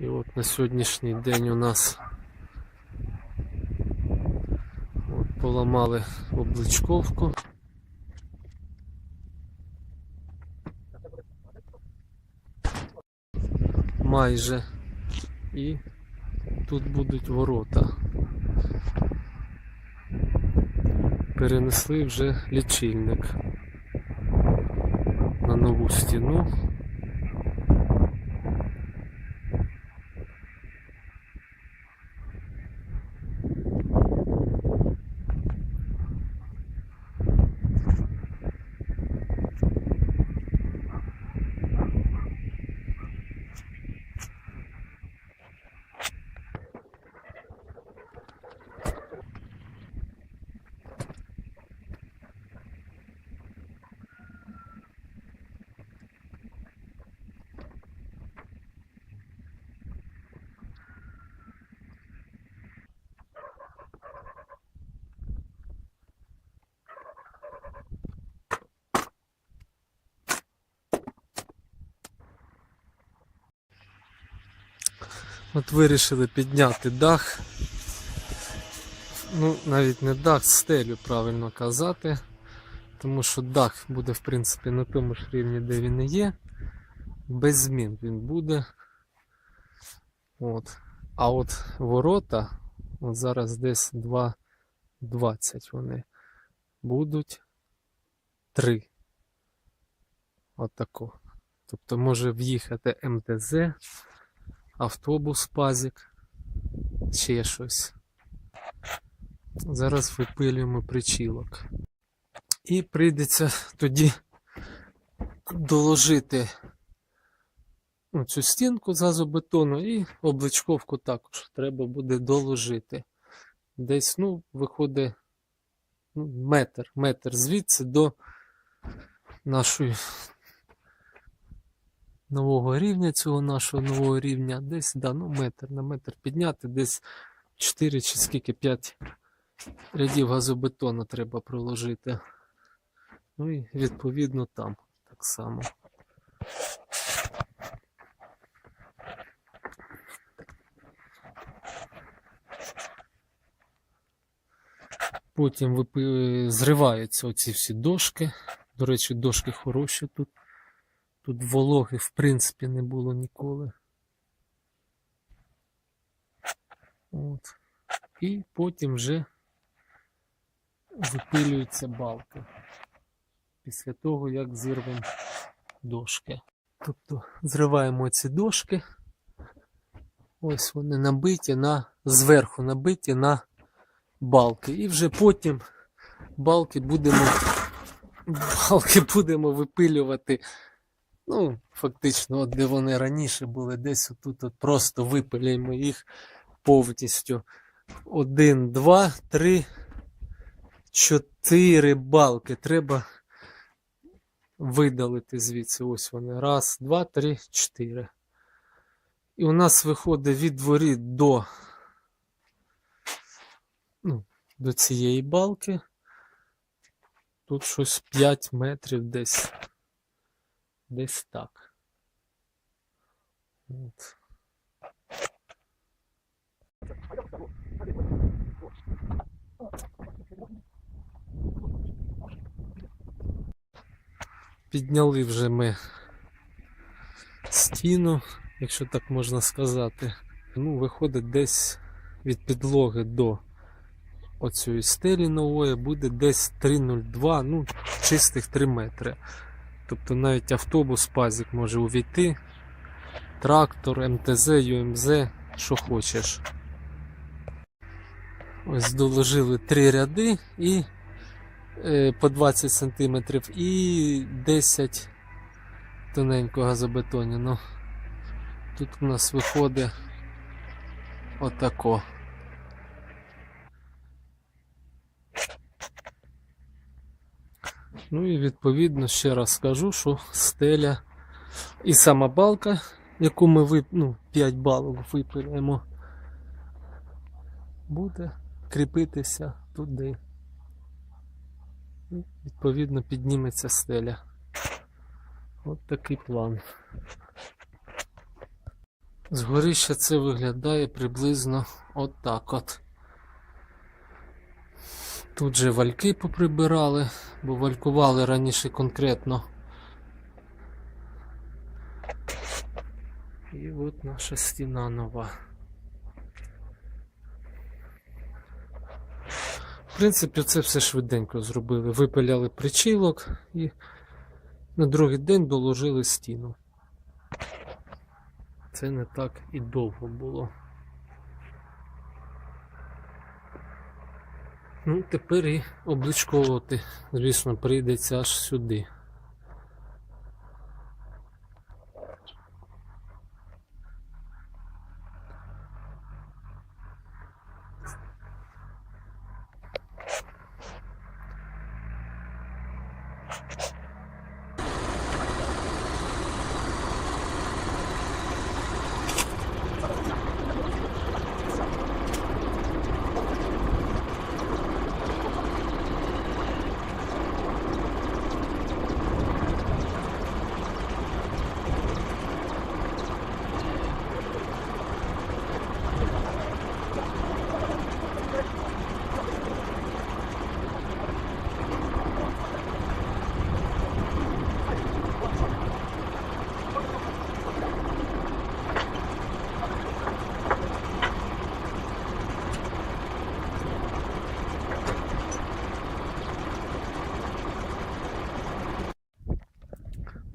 І от на сьогоднішній день у нас от поламали обличковку. Майже. І тут будуть ворота. Перенесли вже лічильник на нову стіну. От вирішили підняти дах. Ну, навіть не дах, стелю правильно казати. Тому що дах буде, в принципі, на тому ж рівні, де він і є. Без змін він буде. От. А от ворота, от зараз десь 2,20 вони будуть 3. Отако. Тобто може в'їхати МТЗ, автобус пазик, ще щось. Зараз випилюємо причілок. І прийдеться тоді доложити цю стінку з газобетону і обличковку також треба буде доложити. Десь, ну, виходить ну, метр, метр звідси до нашої нового рівня, цього нашого нового рівня, десь да, ну, метр на метр підняти, десь 4 чи скільки 5 рядів газобетону треба проложити. Ну і відповідно там так само. Потім зриваються оці всі дошки. До речі, дошки хороші тут. Тут вологи в принципі не було ніколи. От. І потім вже випилюються балки. Після того, як зірвемо дошки. Тобто зриваємо ці дошки. Ось вони набиті на зверху набиті на балки. І вже потім балки будемо балки будемо випилювати. Ну, фактично, от де вони раніше були, десь отут от просто випилюємо їх повністю. Один, два, три, чотири балки. Треба видалити звідси. Ось вони. Раз, два, три, чотири. І у нас виходить від воріт до, ну, до цієї балки. Тут щось 5 метрів десь. Десь так. От. Підняли вже ми стіну, якщо так можна сказати. Ну, виходить десь від підлоги до оцієї стелі нової буде десь 3,02, ну, чистих 3 метри. Тобто навіть автобус пазик може увійти, трактор, МТЗ, ЮМЗ, що хочеш. Ось доложили три ряди і е, по 20 см і 10 тоненького газобетону. Ну, тут у нас виходить отако. Ну і відповідно ще раз скажу, що стеля і сама балка, яку ми вип... ну, 5 балок випилюємо, буде кріпитися туди. І відповідно підніметься стеля. От такий план. Згорища це виглядає приблизно отак от. Тут же вальки поприбирали, бо валькували раніше конкретно. І от наша стіна нова. В принципі, це все швиденько зробили. Випиляли причілок і на другий день доложили стіну. Це не так і довго було. Ну, тепер і обличковувати, звісно, прийдеться аж сюди. —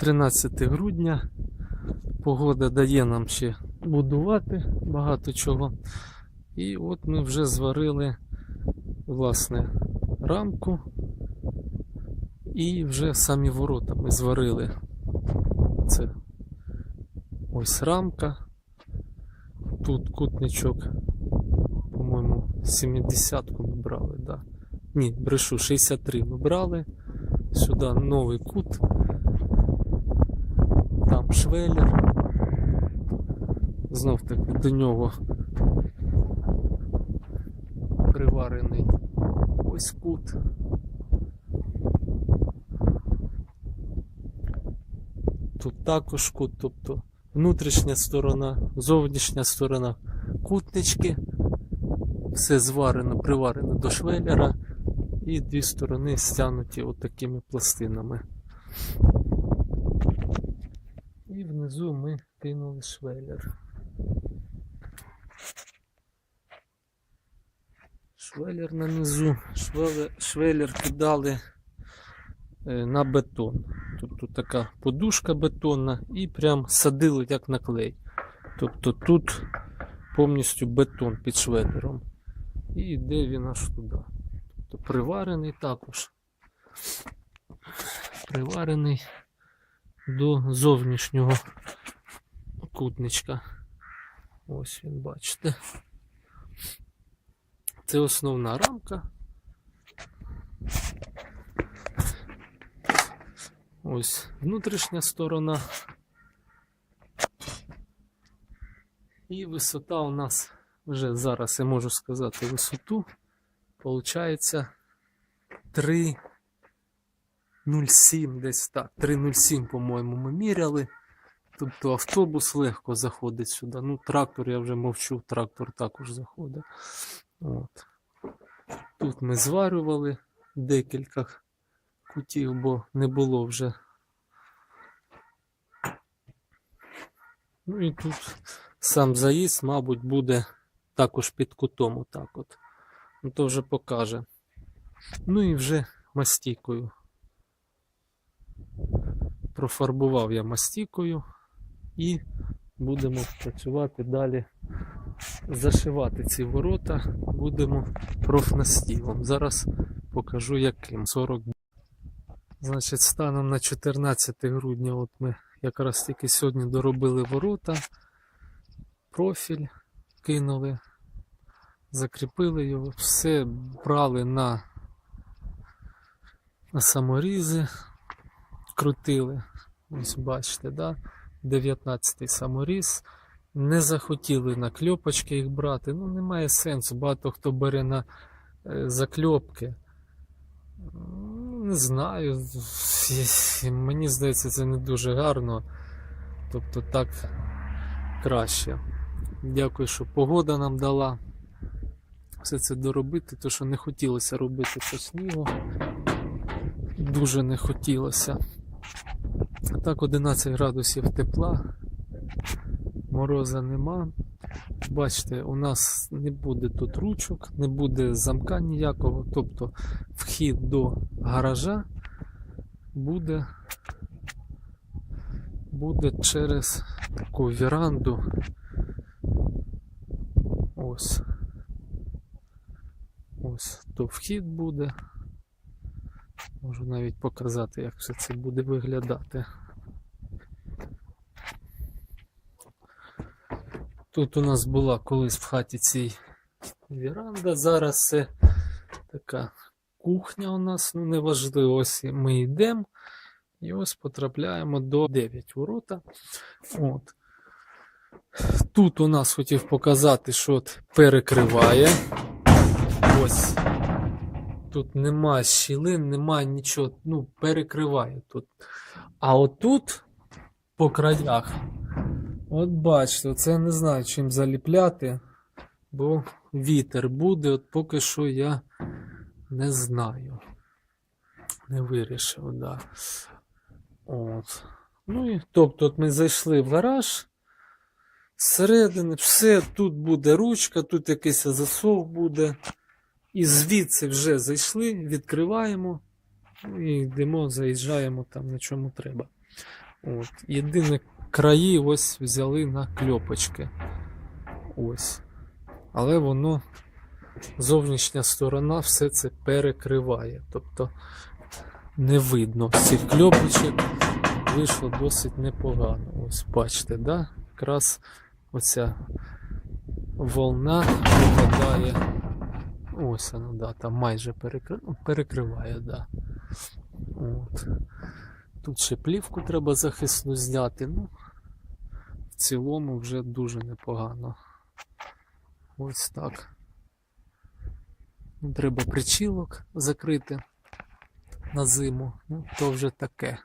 13 грудня. Погода дає нам ще будувати багато чого. І от ми вже зварили власне рамку і вже самі ворота ми зварили. Це ось рамка. Тут кутничок, по-моєму, 70-ку ми брали, да. Ні, брешу, 63 ми брали. Сюди новий кут. Швеллер. Знов таки до нього приварений ось кут. Тут також кут, тобто внутрішня сторона, зовнішня сторона кутнички. Все зварено, приварено до швеллера і дві сторони стягнуті отакими пластинами. Внизу ми кинули швеллер. Швеллер на низу, швеллер кидали е, на бетон. Тобто така подушка бетонна і прям садили як на клей. Тобто тут повністю бетон під швеллером. І йде він аж туди. Тобто приварений також. Приварений до зовнішнього кутничка. Ось він, бачите. Це основна рамка. Ось внутрішня сторона. І висота у нас вже зараз я можу сказати висоту. Получається 3,07 десь так. 3,07, по-моєму, ми міряли. Тобто автобус легко заходить сюди. Ну, трактор я вже мовчу, трактор також заходить. От. Тут ми зварювали декілька кутів, бо не було вже. Ну і тут сам заїзд, мабуть, буде також під кутом. Отак от. Ну то вже покаже. Ну і вже мастікою. Профарбував я мастікою і будемо працювати далі. Зашивати ці ворота будемо профнастілом. Зараз покажу яким. 40. Значить, станом на 14 грудня, от ми якраз тільки сьогодні доробили ворота, профіль кинули, закріпили його, все брали на, на саморізи, крутили. Ось бачите, да? 19-й саморіз. Не захотіли на кльопочки їх брати. Ну, немає сенсу. Багато хто бере на е, закльопки. Не знаю. Мені здається, це не дуже гарно. Тобто так краще. Дякую, що погода нам дала. Все це доробити, то що не хотілося робити по снігу. Дуже не хотілося. Так 11 градусів тепла, мороза нема. Бачите, у нас не буде тут ручок, не буде замка ніякого, тобто вхід до гаража буде, буде через таку віранду. Ось. Ось то вхід буде. Можу навіть показати, як все це буде виглядати. Тут у нас була колись в хаті цій віранда, зараз це така кухня у нас, ну неважливо, ось ми йдемо і ось потрапляємо до 9 ворота. От. Тут у нас хотів показати, що от перекриває. Ось. Тут нема щілин, нема нічого, ну, перекриває тут. А отут, по краях, от бачите, це не знаю, чим заліпляти, бо вітер буде, от поки що я не знаю. Не вирішив, да. От. Ну і тобто, от ми зайшли в гараж. Зсередини все, тут буде ручка, тут якийсь засов буде. І звідси вже зайшли, відкриваємо ну, і йдемо, заїжджаємо там на чому треба. От. Єдине краї ось взяли на кльопочки. Ось. Але воно, зовнішня сторона все це перекриває. Тобто не видно з цих кльопочок. Вийшло досить непогано. Ось бачите, да? якраз оця волна випадає. Ось вона, да, там майже перекри... ну, перекриває, да. От. Тут ще плівку треба захисну зняти. Ну, в цілому вже дуже непогано. Ось так. Ну, Треба причілок закрити на зиму. Ну, то вже таке.